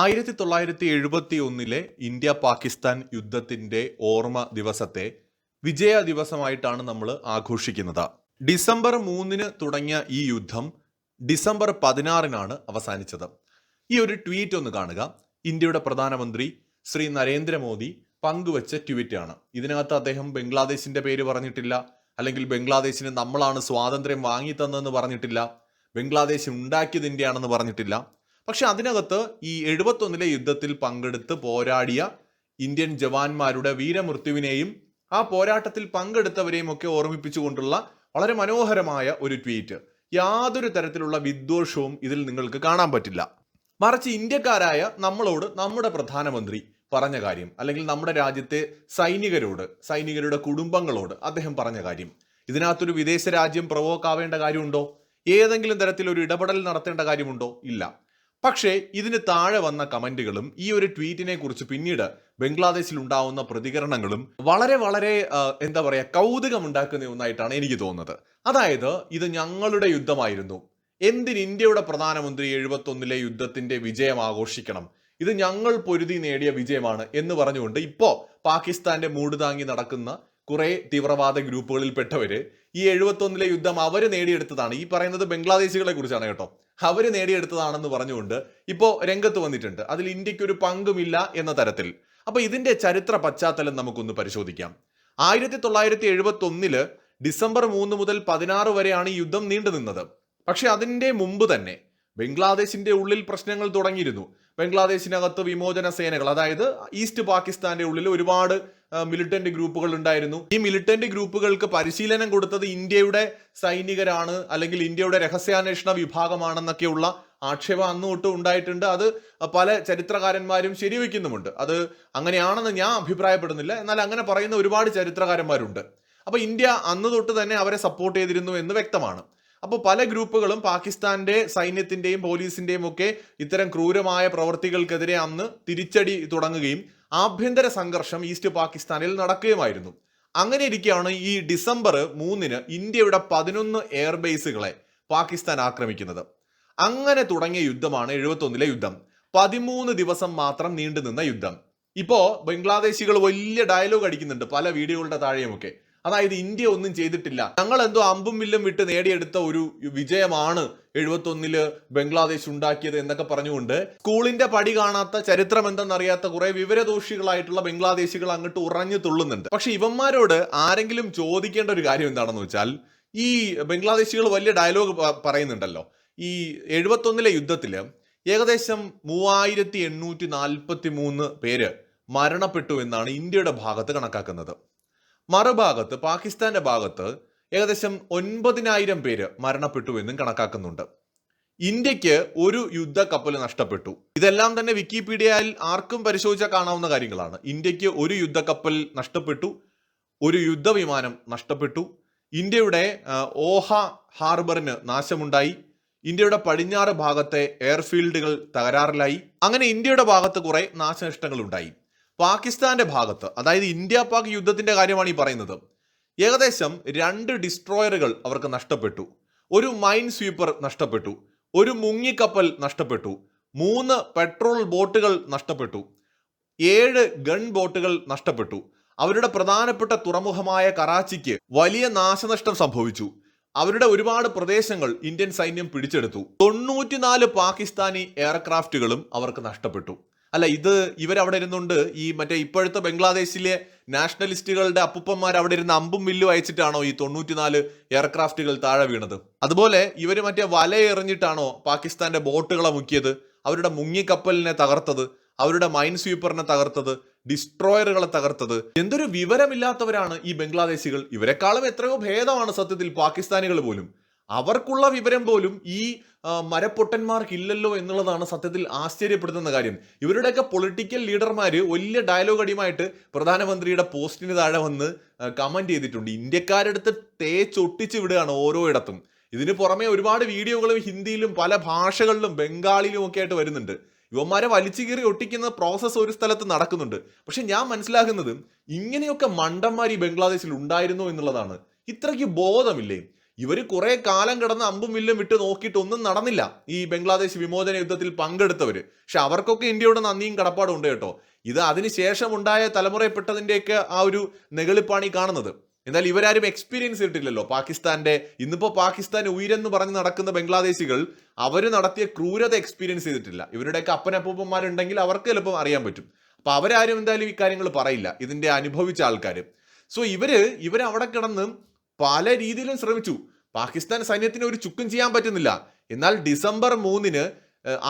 ആയിരത്തി തൊള്ളായിരത്തി എഴുപത്തി ഒന്നിലെ ഇന്ത്യ പാകിസ്ഥാൻ യുദ്ധത്തിന്റെ ഓർമ്മ ദിവസത്തെ വിജയ ദിവസമായിട്ടാണ് നമ്മൾ ആഘോഷിക്കുന്നത്. ഡിസംബർ മൂന്നിന് തുടങ്ങിയ ഈ യുദ്ധം ഡിസംബർ പതിനാറിനാണ് അവസാനിച്ചത്. ഈ ഒരു ട്വീറ്റ് ഒന്ന് കാണുക. ഇന്ത്യയുടെ പ്രധാനമന്ത്രി ശ്രീ നരേന്ദ്രമോദി പങ്കുവച്ച ട്വീറ്റ് ആണ് ഇതിനകത്ത് അദ്ദേഹം ബംഗ്ലാദേശിന്റെ പേര് പറഞ്ഞിട്ടില്ല അല്ലെങ്കിൽ ബംഗ്ലാദേശിന് നമ്മളാണ് സ്വാതന്ത്ര്യം വാങ്ങി തന്നതെന്ന് പറഞ്ഞിട്ടില്ല ബംഗ്ലാദേശ് ഉണ്ടാക്കിയത് ഇന്ത്യയാണെന്ന് പറഞ്ഞിട്ടില്ല പക്ഷെ അതിനകത്ത് ഈ എഴുപത്തൊന്നിലെ യുദ്ധത്തിൽ പങ്കെടുത്ത് പോരാടിയ ഇന്ത്യൻ ജവാന്മാരുടെ വീരമൃത്യുവിനെയും ആ പോരാട്ടത്തിൽ പങ്കെടുത്തവരെയും ഒക്കെ ഓർമ്മിപ്പിച്ചുകൊണ്ടുള്ള വളരെ മനോഹരമായ ഒരു ട്വീറ്റ്. യാതൊരു തരത്തിലുള്ള വിദ്വേഷവും ഇതിൽ നിങ്ങൾക്ക് കാണാൻ പറ്റില്ല. മറിച്ച് ഇന്ത്യക്കാരായ നമ്മളോട് നമ്മുടെ പ്രധാനമന്ത്രി പറഞ്ഞ കാര്യം അല്ലെങ്കിൽ നമ്മുടെ രാജ്യത്തെ സൈനികരോട് സൈനികരുടെ കുടുംബങ്ങളോട് അദ്ദേഹം പറഞ്ഞ കാര്യം. ഇതിനകത്തൊരു വിദേശ രാജ്യം പ്രവോക്ക് ആവേണ്ട കാര്യമുണ്ടോ? ഏതെങ്കിലും തരത്തിൽ ഒരു ഇടപെടൽ നടത്തേണ്ട കാര്യമുണ്ടോ? ഇല്ല. പക്ഷേ ഇതിന് താഴെ വന്ന കമന്റുകളും ഈ ഒരു ട്വീറ്റിനെ കുറിച്ച് പിന്നീട് ബംഗ്ലാദേശിൽ ഉണ്ടാവുന്ന പ്രതികരണങ്ങളും വളരെ വളരെ എന്താ പറയാ കൗതുകമുണ്ടാക്കുന്ന ഒന്നായിട്ടാണ് എനിക്ക് തോന്നുന്നത്. അതായത് ഇത് ഞങ്ങളുടെ യുദ്ധമായിരുന്നു. എന്തിന് ഇന്ത്യയുടെ പ്രധാനമന്ത്രി എഴുപത്തൊന്നിലെ യുദ്ധത്തിന്റെ വിജയം ആഘോഷിക്കണം? ഇത് ഞങ്ങൾ പൊരുതി നേടിയ വിജയമാണ് എന്ന് പറഞ്ഞുകൊണ്ട് ഇപ്പോ പാകിസ്ഥാന്റെ മൂട് താങ്ങി നടക്കുന്ന കുറെ തീവ്രവാദ ഗ്രൂപ്പുകളിൽപ്പെട്ടവര് ഈ എഴുപത്തൊന്നിലെ യുദ്ധം അവർ നേടിയെടുത്തതാണ്. ഈ പറയുന്നത് ബംഗ്ലാദേശികളെ കുറിച്ചാണ് കേട്ടോ. അവർ നേടിയെടുത്തതാണെന്ന് പറഞ്ഞുകൊണ്ട് ഇപ്പോൾ രംഗത്ത് വന്നിട്ടുണ്ട്. അതിൽ ഇന്ത്യയ്ക്ക് ഒരു പങ്കുമില്ല എന്ന തരത്തിൽ. അപ്പോൾ ഇതിന്റെ ചരിത്ര പശ്ചാത്തലം നമുക്കൊന്ന് പരിശോധിക്കാം. ആയിരത്തി തൊള്ളായിരത്തി എഴുപത്തി ഒന്നിൽ ഡിസംബർ മൂന്ന് മുതൽ പതിനാറ് വരെയാണ് ഈ യുദ്ധം നീണ്ടു നിന്നത്. പക്ഷെ അതിന്റെ മുമ്പ് തന്നെ ബംഗ്ലാദേശിന്റെ ഉള്ളിൽ പ്രശ്നങ്ങൾ തുടങ്ങിയിരുന്നു. ബംഗ്ലാദേശിനകത്ത് വിമോചന സേനകൾ അതായത് ഈസ്റ്റ് പാകിസ്ഥാന്റെ ഉള്ളിൽ ഒരുപാട് മിലിറ്റന്റ് ഗ്രൂപ്പുകൾ ഉണ്ടായിരുന്നു. ഈ മിലിറ്റന്റ് ഗ്രൂപ്പുകൾക്ക് പരിശീലനം കൊടുത്തത് ഇന്ത്യയുടെ സൈനികരാണ് അല്ലെങ്കിൽ ഇന്ത്യയുടെ രഹസ്യാന്വേഷണ വിഭാഗമാണെന്നൊക്കെയുള്ള ആക്ഷേപം അന്ന് തൊട്ട് ഉണ്ടായിട്ടുണ്ട്. അത് പല ചരിത്രകാരന്മാരും ശരിവെക്കുന്നുമുണ്ട്. അത് അങ്ങനെയാണെന്ന് ഞാൻ അഭിപ്രായപ്പെടുന്നില്ല. എന്നാൽ അങ്ങനെ പറയുന്ന ഒരുപാട് ചരിത്രകാരന്മാരുണ്ട്. അപ്പൊ ഇന്ത്യ അന്ന് തൊട്ട് തന്നെ അവരെ സപ്പോർട്ട് ചെയ്തിരുന്നു എന്ന് വ്യക്തമാണ്. അപ്പോൾ പല ഗ്രൂപ്പുകളും പാകിസ്ഥാന്റെ സൈന്യത്തിന്റെയും പോലീസിന്റെയും ഒക്കെ ഇത്തരം ക്രൂരമായ പ്രവൃത്തികൾക്കെതിരെ അന്ന് തിരിച്ചടി തുടങ്ങുകയും ആഭ്യന്തര സംഘർഷം ഈസ്റ്റ് പാകിസ്ഥാനിൽ നടക്കുകയുമായിരുന്നു. അങ്ങനെ ഇരിക്കുകയാണ് ഈ ഡിസംബർ മൂന്നിന് ഇന്ത്യയുടെ പതിനൊന്ന് എയർബേസുകളെ പാകിസ്ഥാൻ ആക്രമിക്കുന്നത്. അങ്ങനെ തുടങ്ങിയ യുദ്ധമാണ് എഴുപത്തൊന്നിലെ യുദ്ധം. പതിമൂന്ന് ദിവസം മാത്രം നീണ്ടുനിന്ന യുദ്ധം. ഇപ്പോ ബംഗ്ലാദേശികൾ വലിയ ഡയലോഗ് അടിക്കുന്നുണ്ട് പല വീഡിയോകളുടെ താഴെയുമൊക്കെ. അതായത് ഇന്ത്യ ഒന്നും ചെയ്തിട്ടില്ല. ഞങ്ങൾ എന്തോ അമ്പും വില്ലും വിട്ട് നേടിയെടുത്ത ഒരു വിജയമാണ് എഴുപത്തൊന്നിൽ ബംഗ്ലാദേശ് ഉണ്ടാക്കിയത് എന്നൊക്കെ പറഞ്ഞുകൊണ്ട് സ്കൂളിന്റെ പടി കാണാത്ത ചരിത്രം എന്തെന്നറിയാത്ത കുറെ വിവരദോഷികളായിട്ടുള്ള ബംഗ്ലാദേശികൾ അങ്ങോട്ട് ഉറഞ്ഞു തുള്ളുന്നുണ്ട്. പക്ഷെ ഇവന്മാരോട് ആരെങ്കിലും ചോദിക്കേണ്ട ഒരു കാര്യം എന്താണെന്ന് വെച്ചാൽ ഈ ബംഗ്ലാദേശികൾ വലിയ ഡയലോഗ് പറയുന്നുണ്ടല്ലോ. ഈ എഴുപത്തൊന്നിലെ യുദ്ധത്തിൽ ഏകദേശം മൂവായിരത്തി എണ്ണൂറ്റി നാൽപ്പത്തി മൂന്ന് പേര് മരണപ്പെട്ടു എന്നാണ് ഇന്ത്യയുടെ ഭാഗത്ത് കണക്കാക്കുന്നത്. മറുഭാഗത്ത് പാകിസ്ഥാന്റെ ഭാഗത്ത് ഏകദേശം ഒൻപതിനായിരം പേര് മരണപ്പെട്ടു എന്നും കണക്കാക്കുന്നുണ്ട്. ഇന്ത്യയ്ക്ക് ഒരു യുദ്ധ കപ്പൽ നഷ്ടപ്പെട്ടു. ഇതെല്ലാം തന്നെ വിക്കിപീഡിയയിൽ ആർക്കും പരിശോധിച്ചാൽ കാണാവുന്ന കാര്യങ്ങളാണ്. ഇന്ത്യയ്ക്ക് ഒരു യുദ്ധ കപ്പൽ നഷ്ടപ്പെട്ടു ഒരു യുദ്ധവിമാനം നഷ്ടപ്പെട്ടു. ഇന്ത്യയുടെ ഓഹ ഹാർബറിന് നാശമുണ്ടായി. ഇന്ത്യയുടെ പടിഞ്ഞാറ് ഭാഗത്തെ എയർഫീൽഡുകൾ തകരാറിലായി. അങ്ങനെ ഇന്ത്യയുടെ ഭാഗത്ത് കുറെ നാശനഷ്ടങ്ങൾ ഉണ്ടായി പാകിസ്ഥാന്റെ ഭാഗത്ത് അതായത് ഇന്ത്യ പാക് യുദ്ധത്തിന്റെ കാര്യമാണ് ഈ പറയുന്നത്. ഏകദേശം രണ്ട് ഡിസ്ട്രോയറുകൾ അവർക്ക് നഷ്ടപ്പെട്ടു. ഒരു മൈൻ സ്വീപ്പർ നഷ്ടപ്പെട്ടു. ഒരു മുങ്ങിക്കപ്പൽ നഷ്ടപ്പെട്ടു. മൂന്ന് പെട്രോൾ ബോട്ടുകൾ നഷ്ടപ്പെട്ടു. ഏഴ് ഗൺ ബോട്ടുകൾ നഷ്ടപ്പെട്ടു. അവരുടെ പ്രധാനപ്പെട്ട തുറമുഖമായ കറാച്ചിക്ക് വലിയ നാശനഷ്ടം സംഭവിച്ചു. അവരുടെ ഒരുപാട് പ്രദേശങ്ങൾ ഇന്ത്യൻ സൈന്യം പിടിച്ചെടുത്തു. തൊണ്ണൂറ്റിനാല് പാകിസ്ഥാനി എയർക്രാഫ്റ്റുകളും അവർക്ക് നഷ്ടപ്പെട്ടു. അല്ല ഇത് ഇവരവിടെ ഇരുന്നുണ്ട്. ഈ മറ്റേ ഇപ്പോഴത്തെ ബംഗ്ലാദേശിലെ നാഷണലിസ്റ്റുകളുടെ അപ്പുപ്പന്മാർ അവിടെ ഇരുന്ന് അമ്പും വില്ലും അയച്ചിട്ടാണോ ഈ തൊണ്ണൂറ്റിനാല് എയർക്രാഫ്റ്റുകൾ താഴെ വീണത്? അതുപോലെ ഇവർ മറ്റേ വല എറിഞ്ഞിട്ടാണോ പാകിസ്ഥാന്റെ ബോട്ടുകളെ മുക്കിയത്? അവരുടെ മുങ്ങിക്കപ്പലിനെ തകർത്തത് അവരുടെ മൈൻ സ്വീപ്പറിനെ തകർത്തത് ഡിസ്ട്രോയറുകളെ തകർത്തത്. എന്തൊരു വിവരമില്ലാത്തവരാണ് ഈ ബംഗ്ലാദേശികൾ. ഇവരെക്കാളും എത്രയോ ഭേദമാണ് സത്യത്തിൽ പാകിസ്ഥാനികൾ പോലും. അവർക്കുള്ള വിവരം പോലും ഈ മരപ്പൊട്ടന്മാർക്കില്ലല്ലോ എന്നുള്ളതാണ് സത്യത്തിൽ ആശ്ചര്യപ്പെടുത്തുന്ന കാര്യം. ഇവരുടെയൊക്കെ പൊളിറ്റിക്കൽ ലീഡർമാർ വലിയ ഡയലോഗ് അടിയുമായിട്ട് പ്രധാനമന്ത്രിയുടെ പോസ്റ്റിന് താഴെ വന്ന് കമന്റ് ചെയ്തിട്ടുണ്ട്. ഇന്ത്യക്കാരെടുത്ത് തേച്ചൊട്ടിച്ച് വിടുകയാണ് ഓരോ ഇടത്തും ഇതിന് പുറമെ ഒരുപാട് വീഡിയോകളും ഹിന്ദിയിലും പല ഭാഷകളിലും ബംഗാളിലും ഒക്കെ ആയിട്ട് വരുന്നുണ്ട്. ഇവന്മാരെ വലിച്ചു കീറി ഒട്ടിക്കുന്ന പ്രോസസ്സ് ഒരു സ്ഥലത്ത് നടക്കുന്നുണ്ട്. പക്ഷെ ഞാൻ മനസ്സിലാക്കുന്നത് ഇങ്ങനെയൊക്കെ മണ്ടന്മാർ ഈ ബംഗ്ലാദേശിൽ ഉണ്ടായിരുന്നു എന്നുള്ളതാണ്. ഇത്രയ്ക്ക് ബോധമില്ലേ? ഇവർ കുറേ കാലം കിടന്ന് അമ്പും വില്ലും വിട്ട് നോക്കിയിട്ട് ഒന്നും നടന്നില്ല. ഈ ബംഗ്ലാദേശ് വിമോചന യുദ്ധത്തിൽ പങ്കെടുത്തവർ പക്ഷെ അവർക്കൊക്കെ ഇന്ത്യയോട് നന്ദിയും കടപ്പാടും ഉണ്ട് കേട്ടോ. ഇത് അതിനുശേഷം ഉണ്ടായ തലമുറയിൽപ്പെട്ടതിന്റെയൊക്കെ ആ ഒരു നെകളിപ്പാണി കാണുന്നത്. എന്നാൽ ഇവരാരും എക്സ്പീരിയൻസ് ചെയ്തിട്ടില്ലല്ലോ പാകിസ്ഥാന്റെ ഇന്നിപ്പോൾ പാകിസ്ഥാൻ ഉയരെന്ന് പറഞ്ഞ് നടക്കുന്ന ബംഗ്ലാദേശികൾ അവർ നടത്തിയ ക്രൂരത എക്സ്പീരിയൻസ് ചെയ്തിട്ടില്ല. ഇവരുടെയൊക്കെ അപ്പനപ്പൂപ്പന്മാരുണ്ടെങ്കിൽ അവർക്ക് ചിലപ്പം അറിയാൻ പറ്റും. അപ്പം അവരാരും എന്തായാലും ഈ കാര്യങ്ങൾ പറയില്ല. ഇതിന്റെ അനുഭവിച്ച ആൾക്കാർ സോ ഇവർ ഇവർ അവിടെ കിടന്ന് പല രീതിയിലും ശ്രമിച്ചു. പാകിസ്ഥാൻ സൈന്യത്തിന് ഒരു ചുക്കും ചെയ്യാൻ പറ്റുന്നില്ല. എന്നാൽ ഡിസംബർ മൂന്നിന്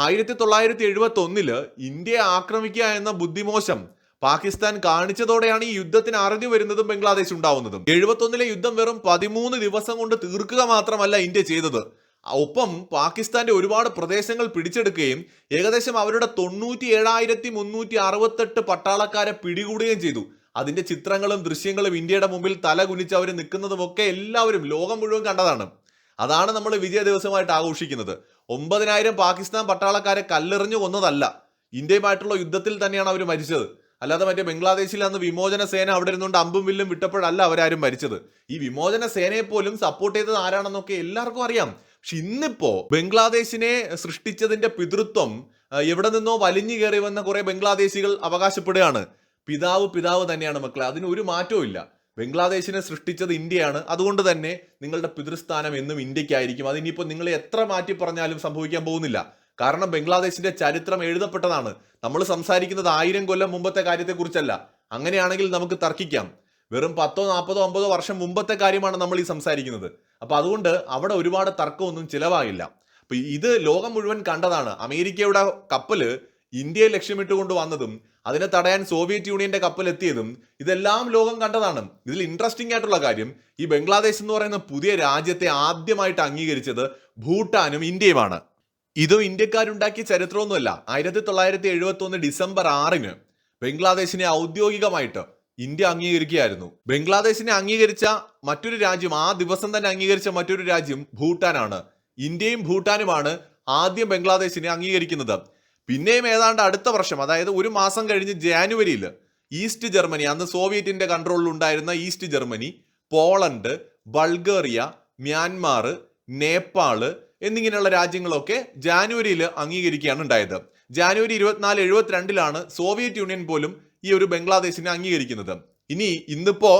ആയിരത്തി തൊള്ളായിരത്തി എഴുപത്തി ഒന്നിൽ ഇന്ത്യയെ ആക്രമിക്കുക എന്ന ബുദ്ധിമോശം പാകിസ്ഥാൻ കാണിച്ചതോടെയാണ് ഈ യുദ്ധത്തിന് അറുതി വരുന്നതും ബംഗ്ലാദേശ് ഉണ്ടാവുന്നതും. എഴുപത്തൊന്നിലെ യുദ്ധം വെറും പതിമൂന്ന് ദിവസം കൊണ്ട് തീർക്കുക മാത്രമല്ല ഇന്ത്യ ചെയ്തത്. ഒപ്പം പാകിസ്ഥാന്റെ ഒരുപാട് പ്രദേശങ്ങൾ പിടിച്ചെടുക്കുകയും ഏകദേശം അവരുടെ തൊണ്ണൂറ്റി ഏഴായിരത്തി മുന്നൂറ്റി അറുപത്തെട്ട് പട്ടാളക്കാരെ പിടികൂടുകയും ചെയ്തു. അതിന്റെ ചിത്രങ്ങളും ദൃശ്യങ്ങളും ഇന്ത്യയുടെ മുമ്പിൽ തല കുനിച്ച് അവർ നിൽക്കുന്നതും ഒക്കെ എല്ലാവരും ലോകം മുഴുവൻ കണ്ടതാണ്. അതാണ് നമ്മൾ വിജയ ദിവസമായിട്ട് ആഘോഷിക്കുന്നത്. ഒമ്പതിനായിരം പാകിസ്ഥാൻ പട്ടാളക്കാരെ കല്ലെറിഞ്ഞു കൊന്നതല്ല. ഇന്ത്യയുമായിട്ടുള്ള യുദ്ധത്തിൽ തന്നെയാണ് അവർ മരിച്ചത്. അല്ലാതെ മറ്റേ ബംഗ്ലാദേശിൽ അന്ന് വിമോചന സേന അവിടെ ഇരുന്നുകൊണ്ട് അമ്പും വില്ലും വിട്ടപ്പോഴല്ല അവരാരും മരിച്ചത്. ഈ വിമോചന സേനയെ പോലും സപ്പോർട്ട് ചെയ്തത് ആരാണെന്നൊക്കെ എല്ലാവർക്കും അറിയാം. പക്ഷെ ഇന്നിപ്പോ ബംഗ്ലാദേശിനെ സൃഷ്ടിച്ചതിന്റെ പിതൃത്വം എവിടെ നിന്നോ വലിഞ്ഞു കയറി വന്ന കുറെ ബംഗ്ലാദേശികൾ അവകാശപ്പെടുകയാണ്. പിതാവ് പിതാവ് തന്നെയാണ് മക്കളെ. അതിന് ഒരു മാറ്റവും ഇല്ല. ബംഗ്ലാദേശിനെ സൃഷ്ടിച്ചത് ഇന്ത്യയാണ്. അതുകൊണ്ട് തന്നെ നിങ്ങളുടെ പിതൃസ്ഥാനം എന്നും ഇന്ത്യക്കായിരിക്കും. അതിനിപ്പോൾ നിങ്ങൾ എത്ര മാറ്റി പറഞ്ഞാലും സംഭവിക്കാൻ പോകുന്നില്ല. കാരണം ബംഗ്ലാദേശിന്റെ ചരിത്രം എഴുതപ്പെട്ടതാണ്. നമ്മൾ സംസാരിക്കുന്നത് ആയിരം കൊല്ലം മുമ്പത്തെ കാര്യത്തെക്കുറിച്ചല്ല. അങ്ങനെയാണെങ്കിൽ നമുക്ക് തർക്കിക്കാം. വെറും പത്തോ നാൽപ്പതോ അമ്പതോ വർഷം മുമ്പത്തെ കാര്യമാണ് നമ്മൾ ഈ സംസാരിക്കുന്നത്. അപ്പോൾ അതുകൊണ്ട് അവിടെ ഒരുപാട് തർക്കമൊന്നും ചിലവാകില്ല. അപ്പോൾ ഇത് ലോകം മുഴുവൻ കണ്ടതാണ്. അമേരിക്കയുടെ കപ്പൽ ഇന്ത്യയെ ലക്ഷ്യമിട്ടുകൊണ്ട് വന്നതും അതിനെ തടയാൻ സോവിയറ്റ് യൂണിയന്റെ കപ്പൽ എത്തിയതും ഇതെല്ലാം ലോകം കണ്ടതാണ്. ഇതിൽ ഇൻട്രസ്റ്റിംഗ് ആയിട്ടുള്ള കാര്യം ഈ ബംഗ്ലാദേശ് എന്ന് പറയുന്ന പുതിയ രാജ്യത്തെ ആദ്യമായിട്ട് അംഗീകരിച്ചത് ഭൂട്ടാനും ഇന്ത്യയുമാണ്. ഇതും ഇന്ത്യക്കാരുണ്ടാക്കിയ ചരിത്രമൊന്നുമല്ല. ആയിരത്തി തൊള്ളായിരത്തി എഴുപത്തി ഒന്ന് ഡിസംബർ ആറിന് ബംഗ്ലാദേശിനെ ഔദ്യോഗികമായിട്ട് ഇന്ത്യ അംഗീകരിക്കുകയായിരുന്നു. ബംഗ്ലാദേശിനെ അംഗീകരിച്ച മറ്റൊരു രാജ്യം ആ ദിവസം തന്നെ അംഗീകരിച്ച മറ്റൊരു രാജ്യം ഭൂട്ടാനാണ്. ഇന്ത്യയും ഭൂട്ടാനുമാണ് ആദ്യം ബംഗ്ലാദേശിനെ അംഗീകരിക്കുന്നത്. പിന്നെയും ഏതാണ്ട് അടുത്ത വർഷം അതായത് ഒരു മാസം കഴിഞ്ഞ് ജാനുവരിയിൽ ഈസ്റ്റ് ജർമ്മനി അന്ന് സോവിയറ്റിന്റെ കൺട്രോളിൽ ഉണ്ടായിരുന്ന East Germany Poland Bulgaria Myanmar Nepal എന്നിങ്ങനെയുള്ള രാജ്യങ്ങളൊക്കെ ജാനുവരിയിൽ അംഗീകരിക്കുകയാണ് ഉണ്ടായത്. ജാനുവരി ഇരുപത്തിനാല് എഴുപത്തിരണ്ടിലാണ് സോവിയറ്റ് യൂണിയൻ പോലും ഈ ഒരു ബംഗ്ലാദേശിനെ അംഗീകരിക്കുന്നത്. ഇനി ഇന്നിപ്പോ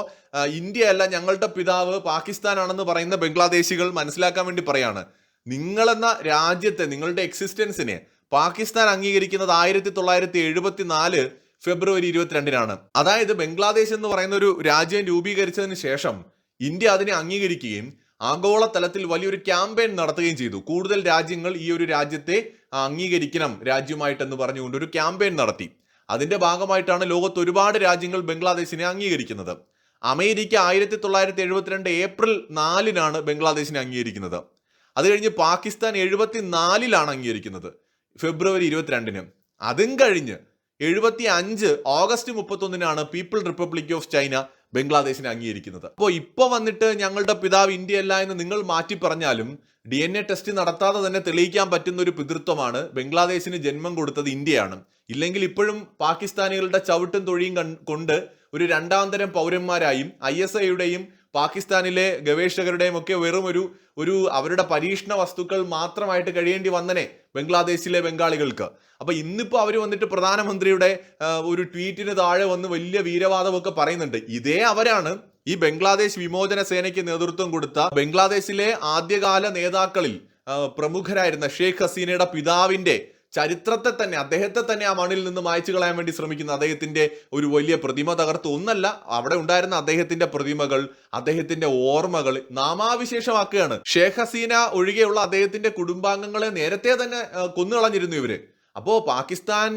ഇന്ത്യ അല്ല ഞങ്ങളുടെ പിതാവ് പാകിസ്ഥാനാണെന്ന് പറയുന്ന ബംഗ്ലാദേശികൾ മനസ്സിലാക്കാൻ വേണ്ടി പറയാണ് നിങ്ങളെന്ന രാജ്യത്തെ നിങ്ങളുടെ എക്സിസ്റ്റൻസിനെ പാകിസ്ഥാൻ അംഗീകരിക്കുന്നത് ആയിരത്തി തൊള്ളായിരത്തി എഴുപത്തി നാല് ഫെബ്രുവരി ഇരുപത്തിരണ്ടിനാണ്. അതായത് ബംഗ്ലാദേശ് എന്ന് പറയുന്ന ഒരു രാജ്യം രൂപീകരിച്ചതിന് ശേഷം ഇന്ത്യ അതിനെ അംഗീകരിക്കുകയും ആഗോള തലത്തിൽ വലിയൊരു ക്യാമ്പയിൻ നടത്തുകയും ചെയ്തു. കൂടുതൽ രാജ്യങ്ങൾ ഈ ഒരു രാജ്യത്തെ അംഗീകരിക്കണം രാജ്യമായിട്ടെന്ന് പറഞ്ഞുകൊണ്ട് ഒരു ക്യാമ്പയിൻ നടത്തി. അതിന്റെ ഭാഗമായിട്ടാണ് ലോകത്ത് ഒരുപാട് രാജ്യങ്ങൾ ബംഗ്ലാദേശിനെ അംഗീകരിക്കുന്നത്. അമേരിക്ക ആയിരത്തി തൊള്ളായിരത്തി എഴുപത്തിരണ്ട് ഏപ്രിൽ നാലിനാണ് ബംഗ്ലാദേശിനെ അംഗീകരിക്കുന്നത്. അത് കഴിഞ്ഞ് പാകിസ്ഥാൻ എഴുപത്തിനാലിലാണ് അംഗീകരിക്കുന്നത്. ഫെബ്രുവരി ഇരുപത്തിരണ്ടിന്. അതും കഴിഞ്ഞ് എഴുപത്തി അഞ്ച് ഓഗസ്റ്റ് മുപ്പത്തൊന്നിനാണ് പീപ്പിൾ റിപ്പബ്ലിക് ഓഫ് ചൈന ബംഗ്ലാദേശിനെ അംഗീകരിക്കുന്നത്. അപ്പോൾ ഇപ്പോൾ വന്നിട്ട് ഞങ്ങളുടെ പിതാവ് ഇന്ത്യ അല്ല എന്ന് നിങ്ങൾ മാറ്റി പറഞ്ഞാലും ഡി എൻ എ ടെസ്റ്റ് നടത്താതെ തന്നെ തെളിയിക്കാൻ പറ്റുന്ന ഒരു പിതൃത്വമാണ് ബംഗ്ലാദേശിന് ജന്മം കൊടുത്തത് ഇന്ത്യയാണ്. ഇല്ലെങ്കിൽ ഇപ്പോഴും പാകിസ്ഥാനികളുടെ ചവിട്ടും തൊഴിയും കൊണ്ട് ഒരു രണ്ടാം തരം പൗരന്മാരായും ഐ എസ് ഐയുടെയും പാകിസ്ഥാനിലെ ഗവേഷകരുടെയും ഒക്കെ വെറും ഒരു ഒരു അവരുടെ പരീക്ഷണ വസ്തുക്കൾ മാത്രമായിട്ട് കഴിയേണ്ടി വന്നനെ ബംഗ്ലാദേശിലെ ബംഗാളികൾക്ക്. അപ്പൊ ഇന്നിപ്പോ അവർ വന്നിട്ട് പ്രധാനമന്ത്രിയുടെ ഒരു ട്വീറ്റിന് താഴെ വന്ന് വലിയ വീരവാദമൊക്കെ പറയുന്നുണ്ട്. ഇതേ അവരാണ് ഈ ബംഗ്ലാദേശ് വിമോചന സേനയ്ക്ക് നേതൃത്വം കൊടുത്ത ബംഗ്ലാദേശിലെ ആദ്യകാല നേതാക്കളിൽ പ്രമുഖരായിരുന്ന ഷെയ്ഖ് ഹസീനയുടെ പിതാവിന്റെ ചരിത്രത്തെ തന്നെ അദ്ദേഹത്തെ തന്നെ ആ മണ്ണിൽ നിന്ന് മായ്ച്ചു കളയാൻ വേണ്ടി ശ്രമിക്കുന്ന അദ്ദേഹത്തിന്റെ ഒരു വലിയ പ്രതിമ തകർത്ത്. ഒന്നല്ല അവിടെ ഉണ്ടായിരുന്ന അദ്ദേഹത്തിന്റെ പ്രതിമകൾ അദ്ദേഹത്തിന്റെ ഓർമ്മകൾ നാമാവിശേഷമാക്കുകയാണ്. ഷേഖ് ഹസീന ഒഴികെയുള്ള അദ്ദേഹത്തിന്റെ കുടുംബാംഗങ്ങളെ നേരത്തെ തന്നെ കൊന്നുകളഞ്ഞിരുന്നു ഇവർ. അപ്പോ പാകിസ്ഥാൻ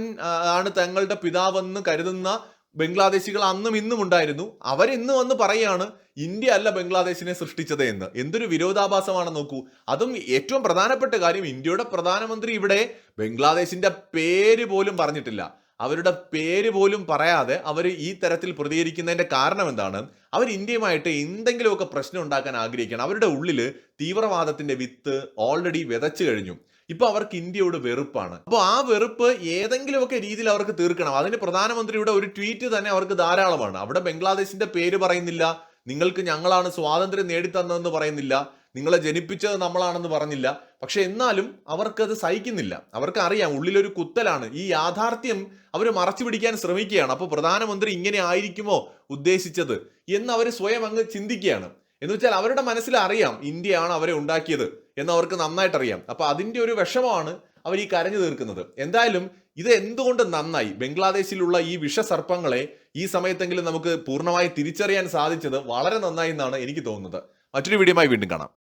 ആണ് തങ്ങളുടെ പിതാവെന്ന് കരുതുന്ന ബംഗ്ലാദേശികൾ അന്നും ഇന്നും ഉണ്ടായിരുന്നു. അവരിന്ന് വന്ന് പറയുകയാണ് ഇന്ത്യ അല്ല ബംഗ്ലാദേശിനെ സൃഷ്ടിച്ചത് എന്ന്. എന്തൊരു വിരോധാഭാസമാണ് നോക്കൂ. അതും ഏറ്റവും പ്രധാനപ്പെട്ട കാര്യം ഇന്ത്യയുടെ പ്രധാനമന്ത്രി ഇവിടെ ബംഗ്ലാദേശിന്റെ പേര് പോലും പറഞ്ഞിട്ടില്ല. അവരുടെ പേര് പോലും പറയാതെ അവർ ഈ തരത്തിൽ പ്രതികരിക്കുന്നതിന്റെ കാരണം എന്താണ്? അവർ ഇന്ത്യയുമായിട്ട് എന്തെങ്കിലുമൊക്കെ പ്രശ്നം ഉണ്ടാക്കാൻ ആഗ്രഹിക്കണം അവരുടെ ഉള്ളിൽ തീവ്രവാദത്തിന്റെ വിത്ത് ഓൾറെഡി വിതച്ചു കഴിഞ്ഞു. ഇപ്പൊ അവർക്ക് ഇന്ത്യയോട് വെറുപ്പാണ്. അപ്പോൾ ആ വെറുപ്പ് ഏതെങ്കിലുമൊക്കെ രീതിയിൽ അവർക്ക് തീർക്കണം. അതിന് പ്രധാനമന്ത്രിയുടെ ഒരു ട്വീറ്റ് തന്നെ അവർക്ക് ധാരാളമാണ്. അവിടെ ബംഗ്ലാദേശിന്റെ പേര് പറയുന്നില്ല. നിങ്ങൾക്ക് ഞങ്ങളാണ് സ്വാതന്ത്ര്യം നേടിത്തന്നതെന്ന് പറയുന്നില്ല. നിങ്ങളെ ജനിപ്പിച്ചത് നമ്മളാണെന്ന് പറഞ്ഞില്ല. പക്ഷെ എന്നാലും അവർക്കത് സഹിക്കുന്നില്ല. അവർക്ക് അറിയാം ഉള്ളിലൊരു കുത്തലാണ്. ഈ യാഥാർത്ഥ്യം അവർ മറച്ചു പിടിക്കാൻ ശ്രമിക്കുകയാണ്. അപ്പോൾ പ്രധാനമന്ത്രി ഇങ്ങനെ ആയിരിക്കുമോ ഉദ്ദേശിച്ചത്? എന്ന് അവർ സ്വയം അങ്ങ് ചിന്തിക്കുകയാണ്. എന്ന് വെച്ചാൽ അവരുടെ മനസ്സിൽ അറിയാം ഇന്ത്യയാണ് അവരെ ഉണ്ടാക്കിയത് എന്ന് അവർക്ക് നന്നായിട്ട് അറിയാം. അപ്പൊ അതിന്റെ ഒരു വിഷമമാണ് അവർ ഈ കരഞ്ഞു തീർക്കുന്നത്. എന്തായാലും ഇത് എന്തുകൊണ്ട് നന്നായി? ബംഗ്ലാദേശിലുള്ള ഈ വിഷസർപ്പങ്ങളെ ഈ സമയത്തെങ്കിലും നമുക്ക് പൂർണമായി തിരിച്ചറിയാൻ സാധിച്ചത് വളരെ നന്നായി എന്നാണ് എനിക്ക് തോന്നുന്നത്. മറ്റൊരു വീഡിയോയുമായി വീണ്ടും കാണാം.